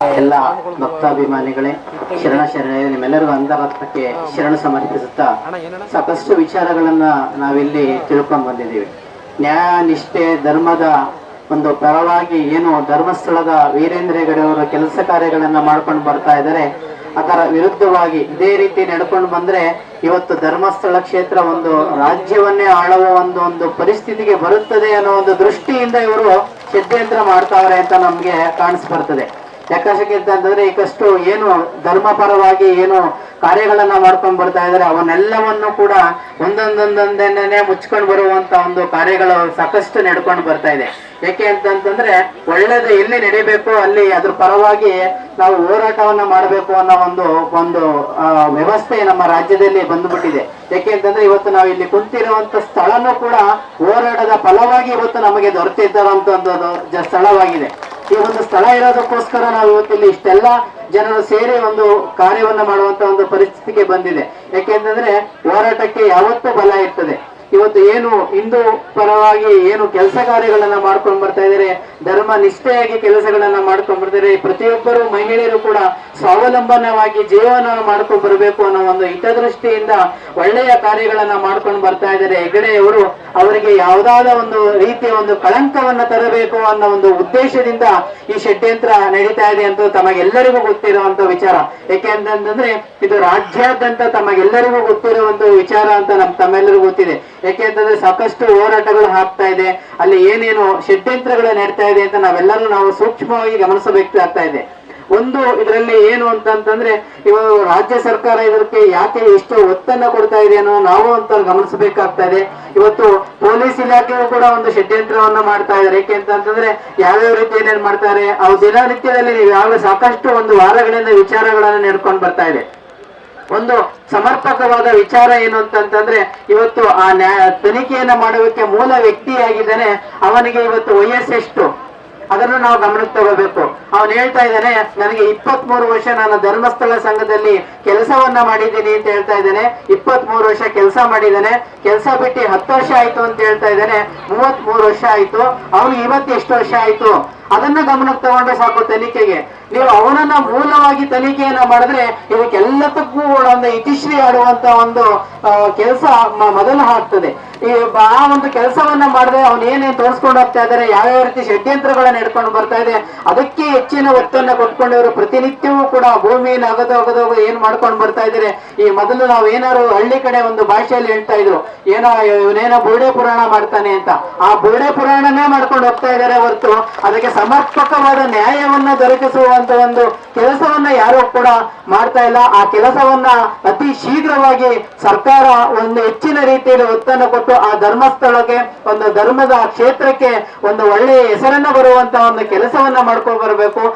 ಎಲ್ಲ ಭಕ್ತಾಭಿಮಾನಿಗಳೇ, ಶರಣ ಶರಣ, ನಿಮ್ಮೆಲ್ಲರಿಗೂ ಅಂತರಾತ್ಮಕ್ಕೆ ಶರಣ ಸಮರ್ಪಿಸುತ್ತಾ ಸಾಕಷ್ಟು ವಿಚಾರಗಳನ್ನ ನಾವಿಲ್ಲಿ ತಿಳ್ಕೊಂಡ್ ಬಂದಿದ್ದೀವಿ. ನ್ಯಾಯ ನಿಷ್ಠೆ ಧರ್ಮದ ಒಂದು ಪರವಾಗಿ ಏನು ಧರ್ಮಸ್ಥಳದ ವೀರೇಂದ್ರ ಹೆಗಡೆ ಕೆಲಸ ಕಾರ್ಯಗಳನ್ನ ಮಾಡ್ಕೊಂಡು ಬರ್ತಾ ಇದ್ದಾರೆ ಅದರ ವಿರುದ್ಧವಾಗಿ ಇದೇ ರೀತಿ ನಡ್ಕೊಂಡು ಬಂದ್ರೆ ಇವತ್ತು ಧರ್ಮಸ್ಥಳ ಕ್ಷೇತ್ರ ಒಂದು ರಾಜ್ಯವನ್ನೇ ಆಳುವ ಒಂದು ಒಂದು ಪರಿಸ್ಥಿತಿಗೆ ಬರುತ್ತದೆ ಅನ್ನೋ ಒಂದು ದೃಷ್ಟಿಯಿಂದ ಇವರು ಷಡ್ಯಂತ್ರ ಮಾಡ್ತಾವ್ರೆ ಅಂತ ನಮ್ಗೆ ಕಾಣಿಸ್ಬರ್ತದೆ. ಯಾಕಂದ್ರೆ ಅಂತಂದ್ರೆ ಈಗಷ್ಟು ಏನು ಧರ್ಮಪರವಾಗಿ ಏನು ಕಾರ್ಯಗಳನ್ನ ಮಾಡ್ಕೊಂಡ್ ಬರ್ತಾ ಇದ್ದಾರೆ ಅವನ್ನೆಲ್ಲವನ್ನು ಕೂಡ ಒಂದೊಂದೊಂದೊಂದನ್ನೇ ಮುಚ್ಕೊಂಡು ಬರುವಂತ ಒಂದು ಕಾರ್ಯಗಳು ಸಾಕಷ್ಟು ನಡ್ಕೊಂಡು ಬರ್ತಾ ಇದೆ. ಯಾಕೆ ಅಂತಂತಂದ್ರೆ ಒಳ್ಳೇದು ಎಲ್ಲಿ ನಡಿಬೇಕು, ಅಲ್ಲಿ ಅದ್ರ ಪರವಾಗಿ ನಾವು ಹೋರಾಟವನ್ನ ಮಾಡಬೇಕು ಅನ್ನೋ ಒಂದು ಒಂದು ವ್ಯವಸ್ಥೆ ನಮ್ಮ ರಾಜ್ಯದಲ್ಲಿ ಬಂದ್ಬಿಟ್ಟಿದೆ. ಯಾಕೆ ಅಂತಂದ್ರೆ ಇವತ್ತು ನಾವು ಇಲ್ಲಿ ಕುಂತಿರುವಂತ ಸ್ಥಳನೂ ಕೂಡ ಹೋರಾಟದ ಫಲವಾಗಿ ಇವತ್ತು ನಮಗೆ ದೊರೆತಿದ್ದಂತ ಒಂದು ಸ್ಥಳವಾಗಿದೆ. ಈ ಒಂದು ಸ್ಥಳ ಇರೋದಕ್ಕೋಸ್ಕರ ನಾವು ಇವತ್ತಿಲ್ಲಿ ಇಷ್ಟೆಲ್ಲ ಜನರು ಸೇರಿ ಒಂದು ಕಾರ್ಯವನ್ನು ಮಾಡುವಂತ ಒಂದು ಪರಿಸ್ಥಿತಿಗೆ ಬಂದಿದೆ. ಯಾಕೆಂತಂದ್ರೆ ಹೋರಾಟಕ್ಕೆ ಯಾವತ್ತೂ ಬಲ ಇರ್ತದೆ. ಇವತ್ತು ಏನು ಹಿಂದೂ ಪರವಾಗಿ ಏನು ಕೆಲಸ ಕಾರ್ಯಗಳನ್ನ ಮಾಡ್ಕೊಂಡು ಬರ್ತಾ ಇದಾರೆ, ಧರ್ಮ ನಿಷ್ಠೆಯಾಗಿ ಕೆಲಸಗಳನ್ನ ಮಾಡ್ಕೊಂಡ್ ಬರ್ತಾರೆ ಪ್ರತಿಯೊಬ್ಬರು ಮಹಿಳೆಯರು ಕೂಡ ಸ್ವಾವಲಂಬನವಾಗಿ ಜೀವನ ಮಾಡ್ಕೊಂಡು ಬರಬೇಕು ಅನ್ನೋ ಒಂದು ಹಿತದೃಷ್ಟಿಯಿಂದ ಒಳ್ಳೆಯ ಕಾರ್ಯಗಳನ್ನ ಮಾಡ್ಕೊಂಡು ಬರ್ತಾ ಇದ್ದಾರೆ ಹೆಗಡೆಯವರು ಅವರಿಗೆ ಯಾವುದಾದ ಒಂದು ರೀತಿಯ ಒಂದು ಕಳಂಕವನ್ನ ತರಬೇಕು ಅನ್ನೋ ಒಂದು ಉದ್ದೇಶದಿಂದ ಈ ಷಡ್ಯಂತ್ರ ನಡೀತಾ ಇದೆ ಅಂತ ತಮಗೆಲ್ಲರಿಗೂ ಗೊತ್ತಿರುವಂತ ವಿಚಾರ. ಯಾಕೆ ಅಂತಂದ್ರೆ ಇದು ರಾಜ್ಯಾದ್ಯಂತ ತಮಗೆಲ್ಲರಿಗೂ ಗೊತ್ತಿರುವಂತ ವಿಚಾರ ಅಂತ ನಮ್ ತಮ್ಮೆಲ್ಲರಿಗೂ ಗೊತ್ತಿದೆ. ಯಾಕೆ ಅಂತಂದ್ರೆ ಸಾಕಷ್ಟು ಹೋರಾಟಗಳು ಆಗ್ತಾ ಇದೆ. ಅಲ್ಲಿ ಏನೇನು ಷಡ್ಯಂತ್ರಗಳು ನಡೀತಾ ಇದೆ ಅಂತ ನಾವೆಲ್ಲರೂ ನಾವು ಸೂಕ್ಷ್ಮವಾಗಿ ಗಮನಿಸಬೇಕಾಗ್ತಾ ಇದೆ. ಒಂದು, ಇದರಲ್ಲಿ ಏನು ಅಂತಂತಂದ್ರೆ, ಇವಾಗ ರಾಜ್ಯ ಸರ್ಕಾರ ಇದಕ್ಕೆ ಯಾಕೆ ಎಷ್ಟು ಒತ್ತನ್ನ ಕೊಡ್ತಾ ಇದೆ ಅನ್ನೋ ನಾವು ಅಂತ ಗಮನಿಸಬೇಕಾಗ್ತಾ ಇದೆ. ಇವತ್ತು ಪೊಲೀಸ್ ಇಲಾಖೆಯು ಕೂಡ ಒಂದು ಷಡ್ಯಂತ್ರವನ್ನ ಮಾಡ್ತಾ ಇದ್ದಾರೆ. ಯಾಕೆ ಅಂತಂತಂದ್ರೆ, ಯಾವ್ಯಾವ ರೀತಿ ಏನೇನ್ ಮಾಡ್ತಾರೆ, ಅವ್ರ ದಿನನಿತ್ಯದಲ್ಲಿ ನೀವು ಯಾವ ಸಾಕಷ್ಟು ಒಂದು ವಾರಗಳಿಂದ ವಿಚಾರಗಳನ್ನ ನಡ್ಕೊಂಡು ಬರ್ತಾ ಇದೆ. ಒಂದು ಸಮರ್ಪಕವಾದ ವಿಚಾರ ಏನು ಅಂತಂತಂದ್ರೆ, ಇವತ್ತು ಆ ತನಿಖೆಯನ್ನ ಮಾಡುವುದಕ್ಕೆ ಮೂಲ ವ್ಯಕ್ತಿಯಾಗಿದ್ದಾನೆ ಅವನಿಗೆ ಇವತ್ತು ವಯಸ್ಸೆಷ್ಟು ಅದನ್ನು ನಾವು ಗಮನಕ್ಕೆ ತಗೋಬೇಕು. ಅವನು ಹೇಳ್ತಾ ಇದ್ದಾನೆ, ನನಗೆ ಇಪ್ಪತ್ತ್ ಮೂರು ವರ್ಷ ನಾನು ಧರ್ಮಸ್ಥಳ ಸಂಘದಲ್ಲಿ ಕೆಲಸವನ್ನ ಮಾಡಿದ್ದೀನಿ ಅಂತ ಹೇಳ್ತಾ ಇದ್ದಾನೆ. ಇಪ್ಪತ್ತ್ ಮೂರು ವರ್ಷ ಕೆಲಸ ಮಾಡಿದ್ದಾನೆ. ಕೆಲಸ ಬಿಟ್ಟು ಹತ್ತು ವರ್ಷ ಆಯ್ತು ಅಂತ ಹೇಳ್ತಾ ಇದ್ದಾನೆ. ಮೂವತ್ತ್ ಮೂರು ವರ್ಷ ಆಯ್ತು. ಅವನು ಇವತ್ತು ಎಷ್ಟು ವರ್ಷ ಆಯ್ತು? ಅದನ್ನ ಗಮನಕ್ಕೆ ತಗೊಂಡ್ರೆ ಸಾಕು ತನಿಖೆಗೆ. ನೀವು ಅವನನ್ನ ಮೂಲವಾಗಿ ತನಿಖೆಯನ್ನ ಮಾಡಿದ್ರೆ ಇದಕ್ಕೆಲ್ಲದಕ್ಕೂ ಒಂದು ಇತಿಶ್ರೀ ಆಡುವಂತ ಒಂದು ಕೆಲಸ ಮೊದಲು ಆಗ್ತದೆ. ಈ ಆ ಒಂದು ಕೆಲಸವನ್ನ ಮಾಡಿದ್ರೆ ಅವನ್ ಏನೇನ್ ತೋರಿಸ್ಕೊಂಡು ಹೋಗ್ತಾ ಇದ್ದಾರೆ ಯಾವ ಯಾವ ರೀತಿ ಷಡ್ಯಂತ್ರಗಳನ್ನ ಹಿಡ್ಕೊಂಡು ಬರ್ತಾ ಇದೆ, ಅದಕ್ಕೆ ಹೆಚ್ಚಿನ ಒತ್ತನ್ನ ಕೊಟ್ಕೊಂಡಿವರು ಪ್ರತಿನಿತ್ಯವೂ ಕೂಡ ಭೂಮಿಯನ್ನ ಅಗದು ಅಗದು ಅಗದು ಏನ್ ಮಾಡ್ಕೊಂಡು ಬರ್ತಾ ಇದ್ದಾರೆ ಈ ಮೊದಲು ನಾವು ಏನಾರು ಹಳ್ಳಿ ಕಡೆ ಒಂದು ಭಾಷೆಯಲ್ಲಿ ಹೇಳ್ತಾ ಇದ್ರು, ಏನೋ, ಇವನೇನೋ ಬೋರ್ಡೆ ಪುರಾಣ ಮಾಡ್ತಾನೆ ಅಂತ. ಆ ಬೋರ್ಡೆ ಪುರಾಣನೇ ಮಾಡ್ಕೊಂಡು ಹೊರತು ಅದಕ್ಕೆ ಸಮರ್ಪಕವಾದ ನ್ಯಾಯವನ್ನ ದೊರಕಿಸುವಂತ ಒಂದು ಕೆಲಸವನ್ನ ಯಾರು ಕೂಡ ಮಾಡ್ತಾ ಇಲ್ಲ. ಆ ಕೆಲಸವನ್ನ ಅತಿ ಶೀಘ್ರವಾಗಿ ಸರ್ಕಾರ ಒಂದು ಹೆಚ್ಚಿನ ರೀತಿಯಲ್ಲಿ ಒತ್ತನ್ನು ಕೊಟ್ಟು ಆ ಧರ್ಮಸ್ಥಳಕ್ಕೆ, ಒಂದು ಧರ್ಮದ ಕ್ಷೇತ್ರಕ್ಕೆ ಒಂದು ಒಳ್ಳೆಯ ಹೆಸರನ್ನ ಬರುವಂತ ಒಂದು ಕೆಲಸವನ್ನ ಮಾಡ್ಕೊಂಡು ಬರಬೇಕು.